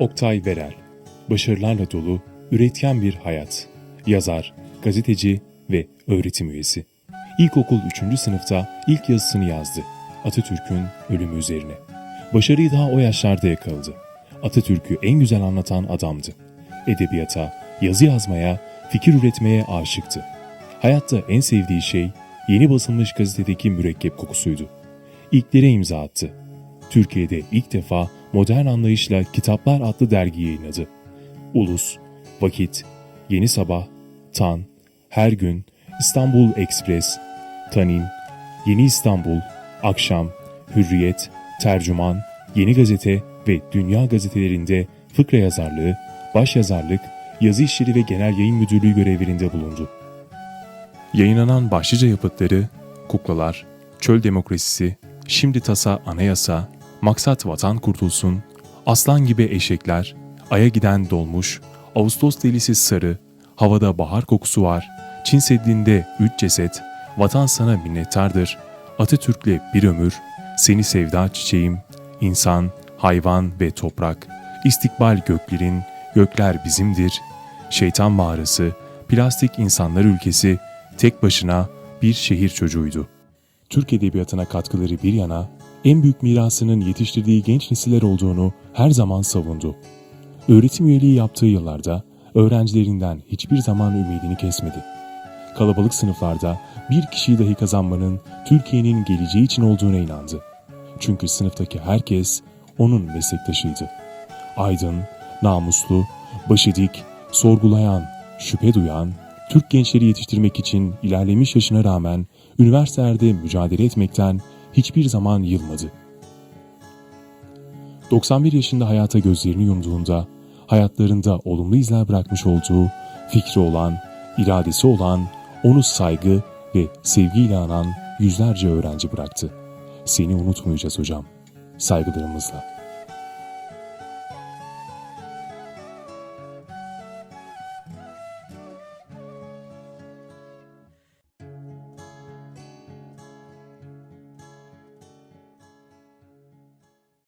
Oktay Verel Başarılarla dolu, üretken bir hayat. Yazar, gazeteci ve öğretim üyesi. İlkokul 3. sınıfta ilk yazısını yazdı. Atatürk'ün ölümü üzerine. Başarıyı daha o yaşlarda yakaladı. Atatürk'ü en güzel anlatan adamdı. Edebiyata, yazı yazmaya, fikir üretmeye aşıktı. Hayatta en sevdiği şey yeni basılmış gazetedeki mürekkep kokusuydu. İlklere imza attı. Türkiye'de ilk defa modern anlayışla Kitaplar adlı dergi yayınladı. Ulus, Vakit, Yeni Sabah, Tan, Her Gün, İstanbul Ekspres, Tanin, Yeni İstanbul, Akşam, Hürriyet, Tercüman, Yeni Gazete ve Dünya gazetelerinde fıkra yazarlığı, başyazarlık, yazı işleri ve genel yayın müdürlüğü görevlerinde bulundu. Yayınlanan başlıca yapıtları Kuklalar, Çöl Demokrasisi, Şimdi Tasa Anayasa, Maksat Vatan Kurtulsun, Aslan Gibi Eşekler, Ay'a Giden Dolmuş, Ağustos Delisi Sarı, Havada Bahar Kokusu Var, Çin Seddi'nde Üç Ceset, Vatan Sana Minnettardır, Atatürk'le Bir Ömür, Seni Sevda Çiçeğim, İnsan, Hayvan ve Toprak, İstikbal Göklerin, Gökler Bizimdir, Şeytan Mağarası, Plastik İnsanlar Ülkesi, tek başına bir şehir çocuğuydu. Türk Edebiyatı'na katkıları bir yana, en büyük mirasının yetiştirdiği genç nesiller olduğunu her zaman savundu. Öğretim üyeliği yaptığı yıllarda öğrencilerinden hiçbir zaman ümidini kesmedi. Kalabalık sınıflarda bir kişiyi dahi kazanmanın Türkiye'nin geleceği için olduğuna inandı. Çünkü sınıftaki herkes onun meslektaşıydı. Aydın, namuslu, başı dik, sorgulayan, şüphe duyan, Türk gençleri yetiştirmek için ilerlemiş yaşına rağmen üniversitelerde mücadele etmekten hiçbir zaman yılmadı. 91 yaşında hayata gözlerini yumduğunda hayatlarında olumlu izler bırakmış olduğu fikri olan, iradesi olan, onu saygı ve sevgiyle anan yüzlerce öğrenci bıraktı. Seni unutmayacağız hocam. Saygılarımızla.